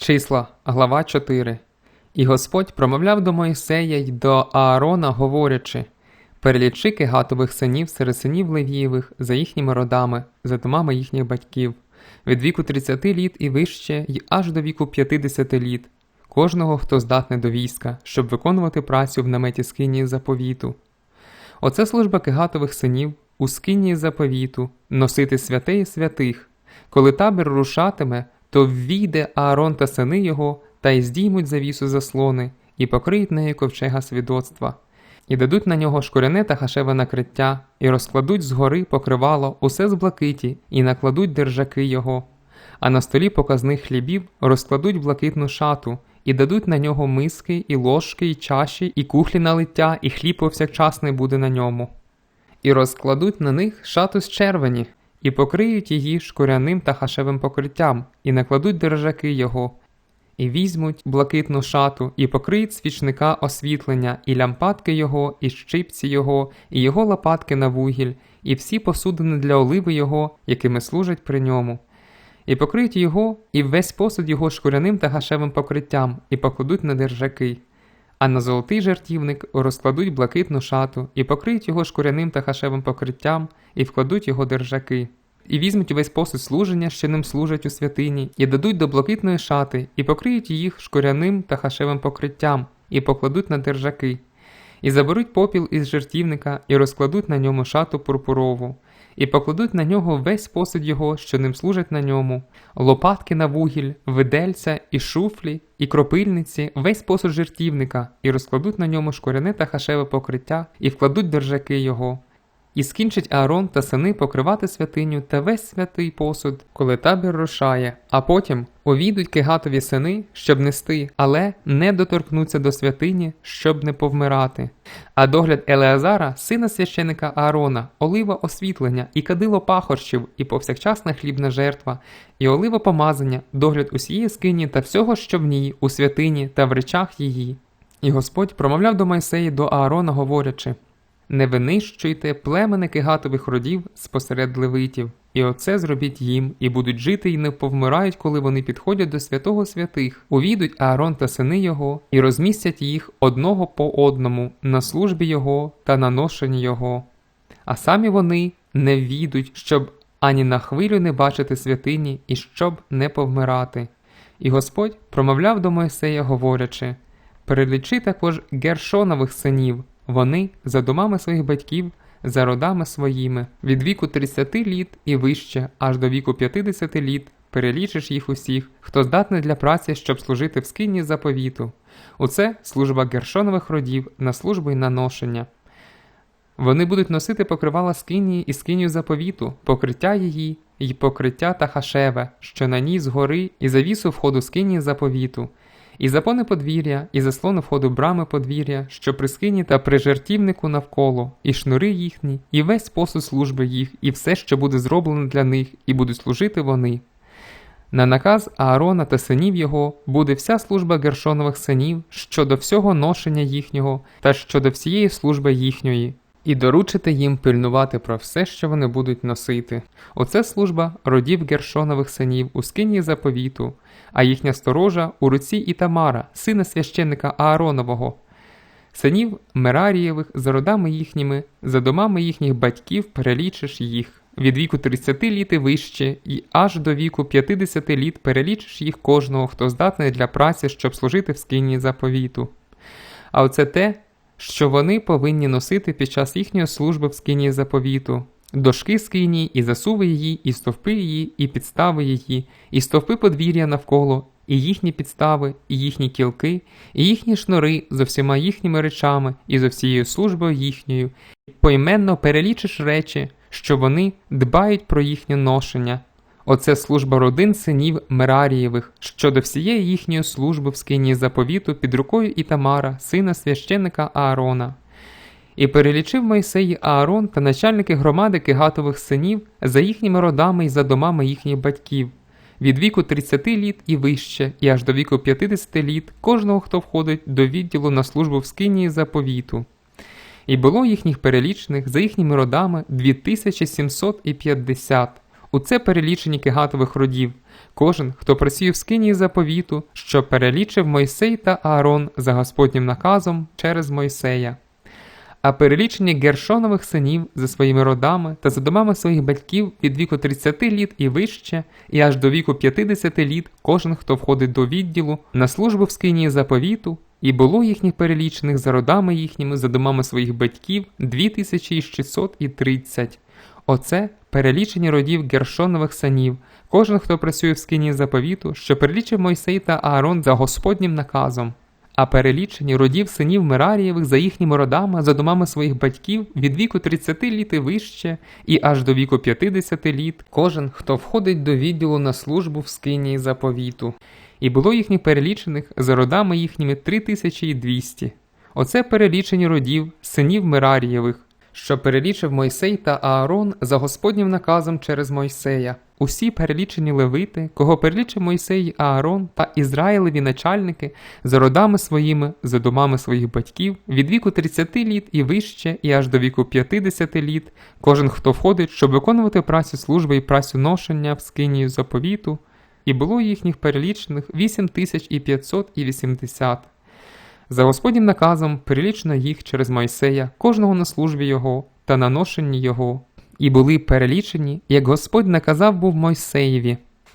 Числа, глава 4. І Господь промовляв до Моїсея й до Аарона, говорячи: Перелічи кегатових синів серед синів Левієвих за їхніми родами, за домами їхніх батьків, від віку 30 літ і вище, й аж до віку 50 літ, кожного, хто здатний до війська, щоб виконувати працю в наметі скинії заповіту. Оце служба кегатових синів у скинії заповіту, носити святе і святих. Коли табір рушатиме, то ввійде Аарон та сини його, та й здіймуть завісу заслони, і покриють нею ковчега свідоцтва, і дадуть на нього шкуряне та хашеве накриття, і розкладуть згори покривало усе з блакиті, і накладуть держаки його. А на столі показних хлібів розкладуть блакитну шату, і дадуть на нього миски, і ложки, і чаші, і кухлі на лиття, і хліб повсякчасний буде на ньому. І розкладуть на них шату з червені, і покриють її шкуряним та хашевим покриттям, і накладуть держаки його, і візьмуть блакитну шату, і покриють свічника освітлення, і лямпадки його, і щипці його, і його лопатки на вугіль, і всі посудини для оливи його, якими служать при ньому. І покриють його, і весь посуд його шкуряним та гашевим покриттям, і покладуть на держаки. А на золотий жертівник розкладуть блакитну шату, і покриють його шкуряним та хашевим покриттям, і вкладуть його держаки. І візьмуть увесь посуд служення, що ним служать у святині, і дадуть до блакитної шати, і покриють їх шкуряним та хашевим покриттям, і покладуть на держаки. І заберуть попіл із жертівника, і розкладуть на ньому шату пурпурову, і покладуть на нього весь посуд його, що ним служать на ньому, лопатки на вугіль, видельця, і шуфлі, і кропильниці, весь посуд жертівника, і розкладуть на ньому шкуряне та хашеве покриття, і вкладуть держаки його. І скінчить Аарон та сини покривати святиню та весь святий посуд, коли табір рушає, а потім увійдуть кегатові сини, щоб нести, але не доторкнуться до святині, щоб не повмирати. А догляд Елеазара, сина священика Аарона, олива освітлення, і кадило пахорщів, і повсякчасна хлібна жертва, і олива помазання, догляд усієї скині та всього, що в ній, у святині та в речах її. І Господь промовляв до Майсеї до Аарона, говорячи не винищуйте племеники гатових родів спосеред левитів, і оце зробіть їм, і будуть жити і не повмирають, коли вони підходять до святого святих. Увійдуть Аарон та сини його, і розмістять їх одного по одному на службі його та на ношенні його. А самі вони не війдуть, щоб ані на хвилю не бачити святині і щоб не повмирати. І Господь промовляв до Мойсея, говорячи: Перелічи також гершонових синів. Вони за домами своїх батьків, за родами своїми, від віку 30 літ і вище, аж до віку 50 літ, перелічиш їх усіх, хто здатний для праці, щоб служити в скині заповіту. Оце служба гершонових родів на службу й на ношення. Вони будуть носити покривала скинії і скинію заповіту, покриття її, й покриття та хашеве, що на ній згори, і завісу входу скинії заповіту, і запони подвір'я, і заслони входу брами подвір'я, що при скині та при жертівнику навколо, і шнури їхні, і весь посуд служби їх, і все, що буде зроблено для них, і будуть служити вони. На наказ Аарона та синів його буде вся служба гершонових синів щодо всього ношення їхнього та щодо всієї служби їхньої, і доручити їм пильнувати про все, що вони будуть носити. Оце служба родів гершонових синів у скині заповіту, а їхня сторожа у руці Ітамара, сина священника Ааронового. Синів Мерарієвих за родами їхніми, за домами їхніх батьків перелічиш їх. Від віку 30 літ і вище, і аж до віку 50 літ перелічиш їх кожного, хто здатний для праці, щоб служити в скині заповіту. А оце те, що вони повинні носити під час їхньої служби в скині заповіту, дошки скині, і засуви її, і стовпи її, і підстави її, і стовпи подвір'я навколо, і їхні підстави, і їхні кілки, і їхні шнури з всіма їхніми речами, і з всією службою їхньою, поіменно перелічиш речі, що вони дбають про їхнє ношення. Оце служба родин синів Мерарієвих щодо всієї їхньої служби в скині заповіту під рукою Ітамара, сина священника Аарона. І перелічив Мойсей Аарон та начальники громади кигатових синів за їхніми родами і за домами їхніх батьків, від віку 30 літ і вище, і аж до віку 50 літ кожного, хто входить до відділу на службу в скині заповіту. І було їхніх перелічених за їхніми родами 2750. У це перелічені кигатових родів, кожен, хто просів скинії заповіту, що перелічив Мойсей та Аарон за Господнім наказом через Мойсея. А перелічені Гершонових синів за своїми родами та за домами своїх батьків від віку 30 літ і вище, і аж до віку 50 літ кожен, хто входить до відділу на службу в скинії заповіту, і було їхніх перелічених за родами їхніми, за домами своїх батьків 2630. Оце перелічені родів Гершонових синів, кожен, хто працює в скині заповіту, що перелічив Мойсей та Аарон за Господнім наказом. А перелічені родів синів Мерарієвих за їхніми родами, за домами своїх батьків від віку 30 літ і вище, і аж до віку 50 літ, кожен, хто входить до відділу на службу в скині заповіту. І було їхніх перелічених за родами їхніми 3200. Оце перелічені родів синів Мерарієвих, що перелічив Мойсей та Аарон за Господнім наказом через Мойсея. Усі перелічені левити, кого перелічив Мойсей і Аарон та Ізраїлеві начальники за родами своїми, за домами своїх батьків, від віку 30 літ і вище, і аж до віку 50 літ, кожен, хто входить, щоб виконувати працю служби і працю ношення в скині заповіту, і було їхніх перелічених 8580. За Господнім наказом перелічено їх через Мойсея, кожного на службі його та на ношенні його, і були перелічені, як Господь наказав був Мойсеєві.